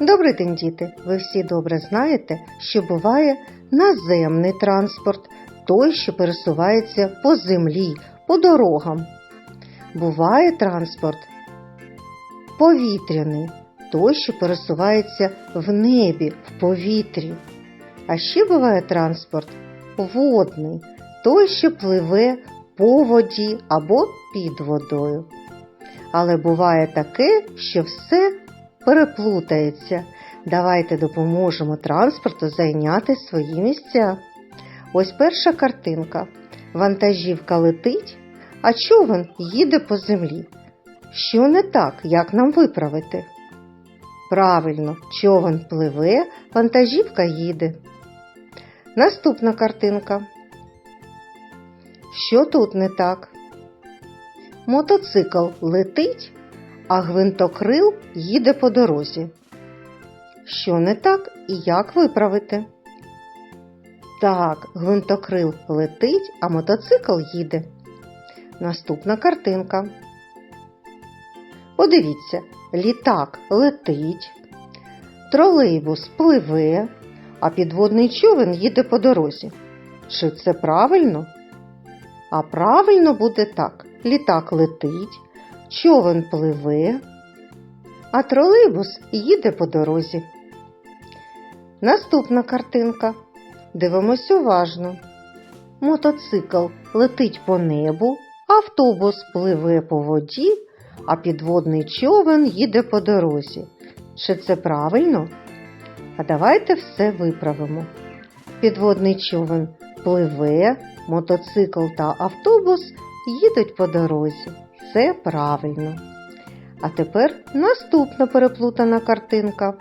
Добрий день, діти! Ви всі добре знаєте, що буває наземний транспорт, той, що пересувається по землі, по дорогам. Буває транспорт повітряний, той, що пересувається в небі, в повітрі. А ще буває транспорт водний, той, що пливе по воді або під водою. Але буває таке, що все переплутається. Давайте допоможемо транспорту зайняти свої місця. Ось перша картинка. Вантажівка летить, а човен їде по землі. Що не так, як нам виправити? Правильно, човен пливе, вантажівка їде. Наступна картинка. Що тут не так? Мотоцикл летить, а гвинтокрил їде по дорозі. Що не так і як виправити? Так, гвинтокрил летить, а мотоцикл їде. Наступна картинка. Подивіться, літак летить, тролейбус пливе, а підводний човен їде по дорозі. Чи це правильно? А правильно буде так: літак летить, човен пливе, а тролейбус їде по дорозі. Наступна картинка. Дивимось уважно. Мотоцикл летить по небу, автобус пливе по воді, а підводний човен їде по дорозі. Чи це правильно? А давайте все виправимо. Підводний човен пливе, мотоцикл та автобус їдуть по дорозі. Це правильно. А тепер наступна переплутана картинка.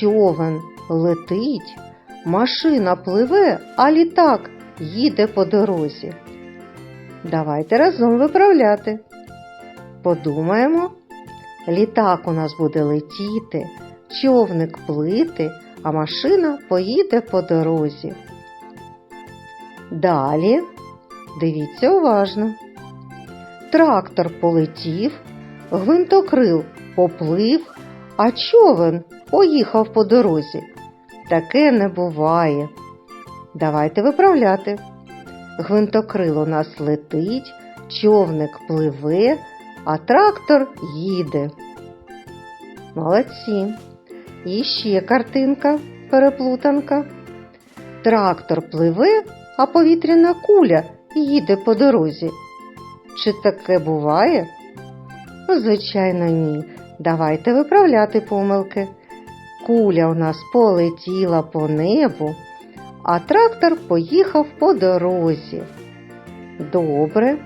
Човен летить, машина пливе, а літак їде по дорозі. Давайте разом виправляти. Подумаємо, літак у нас буде летіти, човник плити, а машина поїде по дорозі. Далі дивіться уважно. Трактор полетів, гвинтокрил поплив, а човен поїхав по дорозі. Таке не буває. Давайте виправляти. Гвинтокрил у нас летить, човник пливе, а трактор їде. Молодці. І ще картинка переплутанка. Трактор пливе, а повітряна куля їде по дорозі. Чи таке буває? Ну, звичайно, ні. Давайте виправляти помилки. Куля у нас полетіла по небу, а трактор поїхав по дорозі. Добре.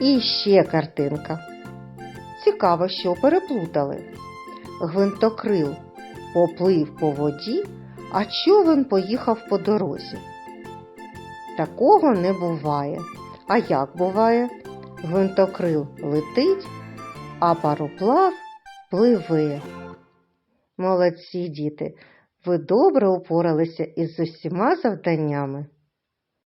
І ще картинка. Цікаво, що переплутали. Гвинтокрил поплив по воді, а човен поїхав по дорозі. Такого не буває. А як буває? Гвинтокрил летить, а пароплав пливе. Молодці діти, ви добре упоралися із усіма завданнями.